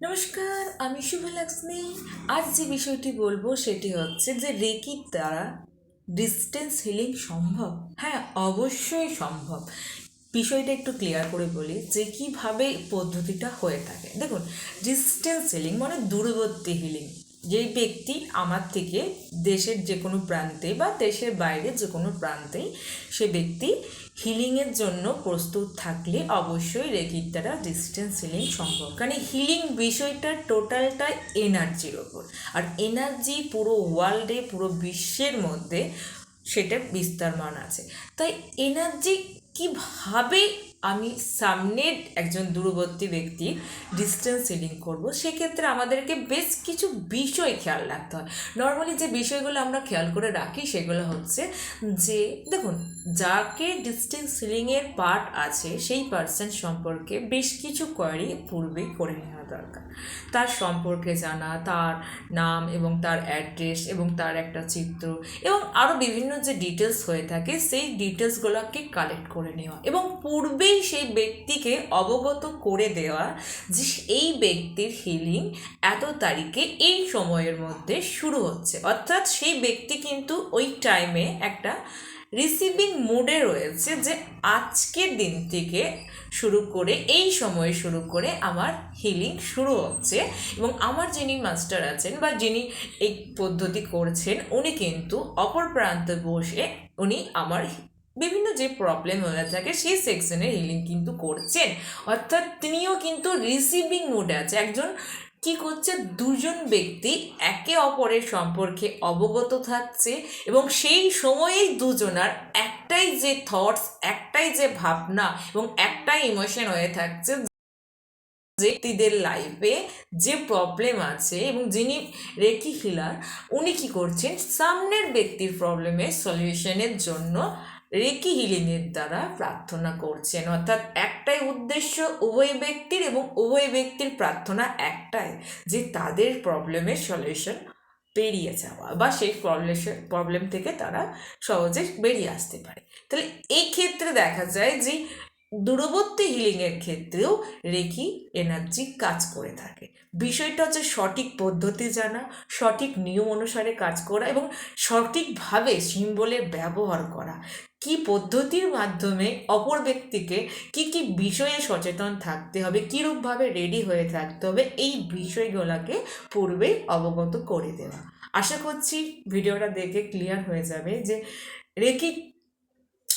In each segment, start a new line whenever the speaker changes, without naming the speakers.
নমস্কার, আমি শুভলক্ষ্মী। আজ যে বিষয়টি বলব সেটি হচ্ছে যে রেকির দ্বারা ডিস্টেন্স হিলিং সম্ভব? হ্যাঁ অবশ্যই সম্ভব। বিষয়টা একটু ক্লিয়ার করে বলি যে কীভাবে পদ্ধতিটা হয়ে থাকে। দেখুন ডিস্টেন্স হিলিং মানে দূরবর্তী হিলিং যেই ব্যক্তি আমার থেকে দেশের যে কোনো প্রান্তে বা দেশের বাইরে যে কোনো প্রান্তেই সে ব্যক্তি হিলিংয়ের জন্য প্রস্তুত থাকলে অবশ্যই রেকির দ্বারা ডিস্টেন্স হিলিং সম্ভব। কারণ হিলিং বিষয়টা টোটালটা এনার্জির ওপর। আর এনার্জি পুরো ওয়ার্ল্ডে পুরো বিশ্বের মধ্যে সেটা বিস্তারমান আছে। তাই এনার্জি কীভাবে আমি সামনের একজন দূরবর্তী ব্যক্তি ডিস্টেন্স সিলিং করব, সেক্ষেত্রে আমাদেরকে বেশ কিছু বিষয় খেয়াল রাখতে হয়। নর্মালি যে বিষয়গুলো আমরা খেয়াল করে রাখি সেগুলো হচ্ছে যে, দেখুন, যাকে ডিস্টেন্স সিলিংয়ের পার্ট আছে, সেই পার্সন সম্পর্কে বেশ কিছু কোয়ারি পূর্বেই করে নেওয়া দরকার। তার সম্পর্কে জানা, তার নাম এবং তার অ্যাড্রেস এবং তার একটা চিত্র এবং আরও বিভিন্ন যে ডিটেলস হয়ে থাকে, সেই ডিটেলসগুলোকে কালেক্ট করে নেওয়া এবং পূর্বেই সেই ব্যক্তিকে অবগত করে দেওয়া যে এই ব্যক্তির হিলিং এত তারিখে এই সময়ের মধ্যে শুরু হচ্ছে। অর্থাৎ সেই ব্যক্তি কিন্তু ওই টাইমে একটা রিসিভিং মুডে রয়েছে যে আজকের দিন থেকে শুরু করে, এই সময়ে শুরু করে আমার হিলিং শুরু হচ্ছে এবং আমার যিনি মাস্টার আছেন বা যিনি এই পদ্ধতি করছেন, উনি কিন্তু অপর প্রান্তে বসে উনি আমার বিভিন্ন যে প্রবলেম হয়ে থাকে, সেই সেকশনে হিলিং কিন্তু করছেন। অর্থাৎ তিনিও কিন্তু রিসিভিং মুডে আছে। একজন কি করছে? দুজন ব্যক্তি একে অপরের সম্পর্কে অবগত থাকছে এবং সেই সময়েই দুজনার একটাই যে থটস একটাই যে ভাবনা এবং একটাই ইমোশন হয়ে থাকছে ব্যক্তিদের লাইফে যে প্রবলেম আছে এবং যিনি রেকি হিলার উনি কি করছেন? সামনের ব্যক্তির প্রবলেমের সলিউশনের জন্য রেকি হিলিংয়ের দ্বারা প্রার্থনা করছেন। অর্থাৎ একটাই উদ্দেশ্য উভয় ব্যক্তির এবং উভয় ব্যক্তির প্রার্থনা একটাই, যে তাদের প্রবলেমের সলিউশন পেরিয়ে যাওয়া বা সেই প্রবলেম প্রবলেম থেকে তারা সহজে বেরিয়ে আসতে পারে। তাহলে এই ক্ষেত্রে দেখা যায় যে দূরবর্তী হিলিংয়ের ক্ষেত্রেও রেকি এনার্জি কাজ করে থাকে। বিষয়টা হচ্ছে সঠিক পদ্ধতি জানা, সঠিক নিয়ম অনুসারে কাজ করা এবং সঠিকভাবে সিম্বলের ব্যবহার করা। কি পদ্ধতির মাধ্যমে অপর ব্যক্তিকে কি কি বিষয়ে সচেতন থাকতে হবে, কীরূপভাবে রেডি হয়ে থাকতে হবে, এই বিষয়গুলোকে পূর্বেই অবগত করে দেওয়া। আশা করছি ভিডিওটা দেখে ক্লিয়ার হয়ে যাবে যে রেকি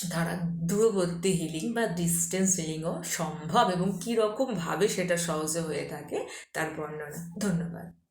দ্বারা দূরবর্তী হিলিং বা ডিস্টেন্স হিলিংও সম্ভব এবং কীরকমভাবে সেটা সহজে হয়ে থাকে তার বর্ণনা। ধন্যবাদ।